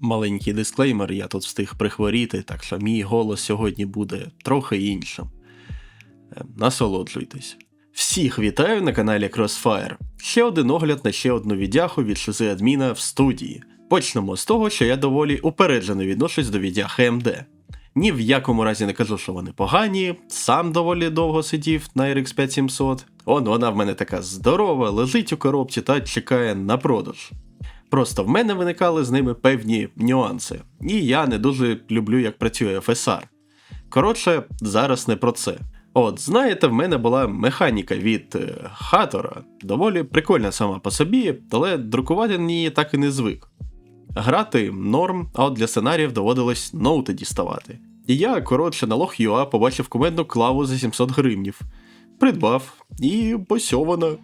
Маленький дисклеймер, я тут встиг прихворіти, так що мій голос сьогодні буде трохи іншим. Е, Насолоджуйтесь. Всіх вітаю на каналі Crossfire. Ще один огляд на ще одну відяху від шизи адміна в студії. Почнемо з того, що я доволі упереджено відношусь до відях AMD. Ні в якому разі не кажу, що вони погані, сам доволі довго сидів на RX 5700. Он вона в мене така здорова, лежить у коробці та чекає на продаж. Просто в мене виникали з ними певні нюанси, і я не дуже люблю, як працює FSR. Коротше, зараз не про це. От, знаєте, в мене була механіка від е, Хатора, доволі прикольна сама по собі, але друкувати на її так і не звик. Грати норм, а от для сценаріїв доводилось ноути діставати. І я, коротше, на Log.ua побачив кумедну клаву за 700 гривнів. Придбав, і посьована.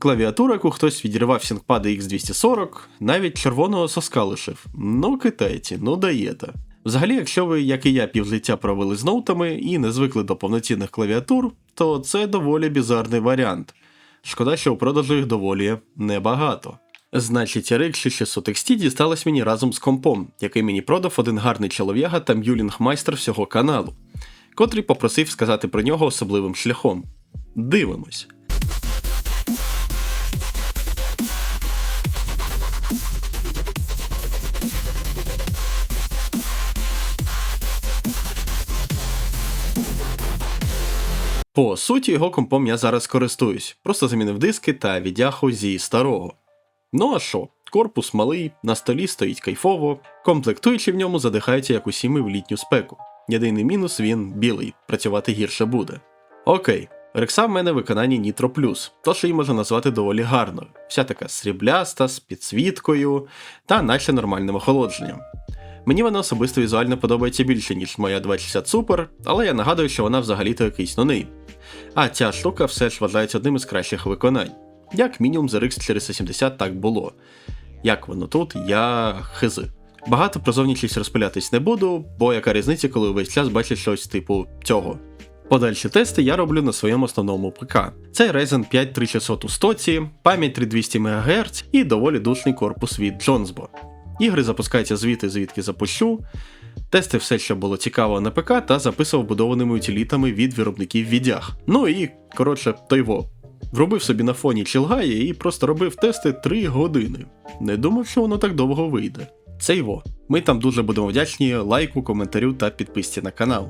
Клавіатура, яку хтось відірвав сінкпади X240, навіть червоного соска лишив. Ну, китайці, ну даєте. Взагалі, якщо ви, як і я, півжиття провели з ноутами і не звикли до повноцінних клавіатур, то це доволі бізарний варіант. Шкода, що у продажу їх доволі небагато. Значить, RX 600 XT дісталась мені разом з компом, який мені продав один гарний чолов'яга та м'юлінг-майстер всього каналу, котрий попросив сказати про нього особливим шляхом. Дивимось. По суті, його компом я зараз користуюсь, просто замінив диски та відяху зі старого. Ну а що, корпус малий, на столі стоїть кайфово, комплектуючі в ньому задихаються як усі ми в літню спеку. Єдиний мінус він білий, працювати гірше буде. Окей, рекса в мене в виконанні Nitro Plus, тож її можна назвати доволі гарною, вся така срібляста, з підсвіткою та наче нормальним охолодженням. Мені вона особисто візуально подобається більше, ніж моя 260 Super, але я нагадую, що вона взагалі-то якийсь нонейм. А ця штука все ж вважається одним із кращих виконань. Як мінімум за RX 470 так було. Як воно тут, я хизи. Багато про зовнішність розпилятись не буду, бо яка різниця, коли увесь час бачиш щось типу цього. Подальші тести я роблю на своєму основному ПК. Це Ryzen 5 3600 у стоці, пам'ять 3200 МГц і доволі душний корпус від Jonesbo. Ігри запускаються звідти, звідки запущу. Тести все, що було цікаво на ПК, та записував будованими утилітами від виробників відях. Ну і, коротше, тойво. Вробив собі на фоні чилгає і просто робив тести 3 години. Не думав, що воно так довго вийде. Це його. Ми там дуже будемо вдячні лайку, коментарю та підписці на канал.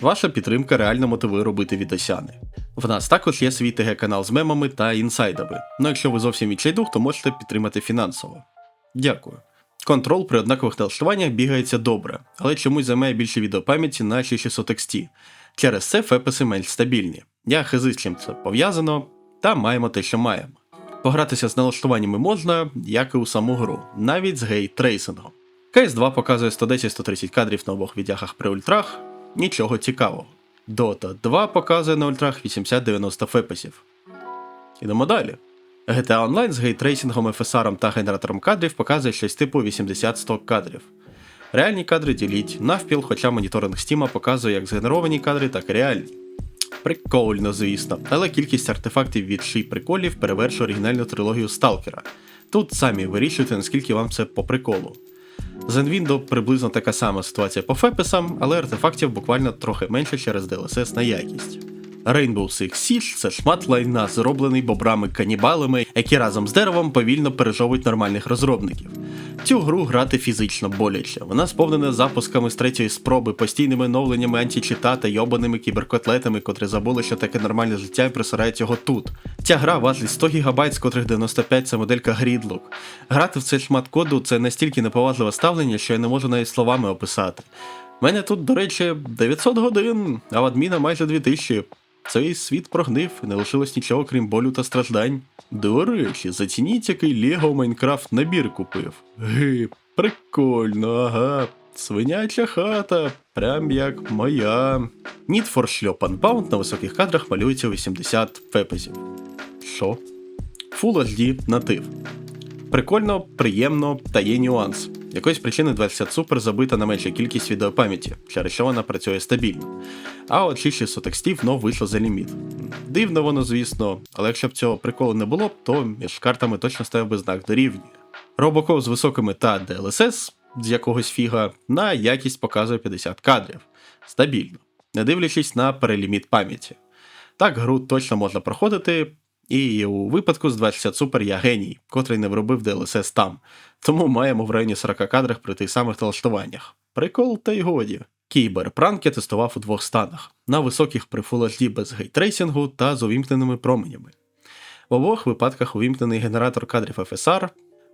Ваша підтримка реально мотивує робити відосяни. В нас також є свій ТГ-канал з мемами та інсайдами. Ну якщо ви зовсім відчайдух, то можете підтримати фінансово. Дякую. Контрол при однакових налаштуваннях бігається добре, але чомусь займає більше відеопам'яті на 6600 XT. Через це феписи менш стабільні. Я хизи з чим це пов'язано, та маємо те, що маємо. Погратися з налаштуваннями можна, як і у саму гру, навіть з гейт-трейсингом. CS2 показує 110-130 кадрів на обох віддяхах при ультрах, нічого цікавого. Dota 2 показує на ультрах 80-90 феписів. Ідемо далі. GTA Online з гейтрейсингом, FSR та генератором кадрів показує щось типу 80-100 кадрів. Реальні кадри діліть навпіл, хоча моніторинг Steam показує як згенеровані кадри, так і реальні. Прикольно, звісно, але кількість артефактів від ший приколів перевершує оригінальну трилогію Сталкера. Тут самі вирішуйте, наскільки вам це по приколу. З Nvindo приблизно така сама ситуація по феписам, але артефактів буквально трохи менше через DLSS на якість. Rainbow Six Siege – це шмат лайна, зроблений бобрами-канібалами, які разом з деревом повільно пережовують нормальних розробників. Цю гру грати фізично боляче. Вона сповнена запусками з третьої спроби, постійними оновленнями античита та йобаними кіберкотлетами, котрі забули, що таке нормальне життя і присирають його тут. Ця гра важить 100 ГБ, з котрих 95 це моделька Gridlock. Грати в цей шмат коду це настільки неповажливе ставлення, що я не можу навіть словами описати. У мене тут, до речі, 900 годин, а в адміна майже 2000. Цей світ прогнив, і не лишилось нічого, крім болю та страждань. До речі, зацініть, який Лего Майнкрафт набір купив. Ги, прикольно, ага. Свиняча хата, прям як моя. Need for Schlop Unbound на високих кадрах малюється 80 фепезів. Що? Full HD натив. Прикольно, приємно, та є нюанс. Якоїсь причини 20 Super забита на меншу кількість відеопам'яті, через що вона працює стабільно. А от 6600 XT знов вийшло за ліміт. Дивно воно, звісно, але якщо б цього приколу не було то між картами точно ставив би знак дорівнює. Робоков з високими та DLSS з якогось фіга, на якість показує 50 кадрів. Стабільно, не дивлячись на переліміт пам'яті. Так гру точно можна проходити, і у випадку з 20 Super я геній, котрий не вробив DLSS там, тому маємо в районі 40 кадрах при тих самих налаштуваннях. Прикол та й годі. Кіберпранк я тестував у двох станах: на високих при Full HD без гейтрейсингу та з увімкненими променями. В обох випадках увімкнений генератор кадрів FSR,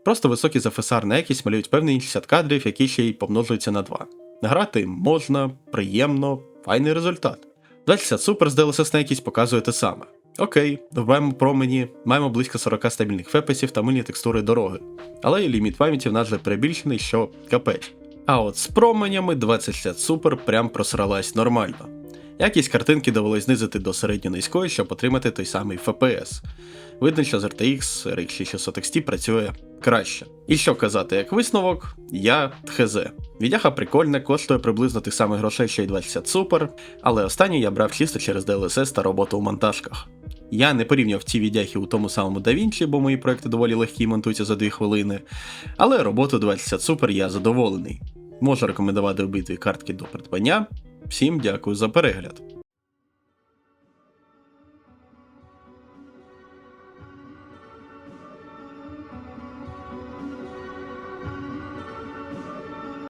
просто високі з FSR на якість малюють певний 60 кадрів, які ще й помножуються на 2. Грати можна, приємно, файний результат. 20 Super з DLSS на якість показує те саме. Окей, вбиваємо промені, маємо близько 40 стабільних фепесів та мильні текстури дороги. Але і ліміт пам'яті в нас вже перебільшений, що капець. А от з променями 2060 Super прям просралась нормально. Якість картинки довелось знизити до середньо-низької, щоб отримати той самий FPS. Видно, що з RTX RX 600 XT працює краще. І що казати, як висновок, я хз. Відяха прикольна, коштує приблизно тих самих грошей, що й 20 Super, але останню я брав чисто через DLSS та роботу у монтажках. Я не порівняв ці відяхи у тому самому DaVinci, бо мої проекти доволі легкі і монтуються за 2 хвилини. Але роботу 20 Super я задоволений. Можу рекомендувати обидві картки до придбання. Всім дякую за перегляд.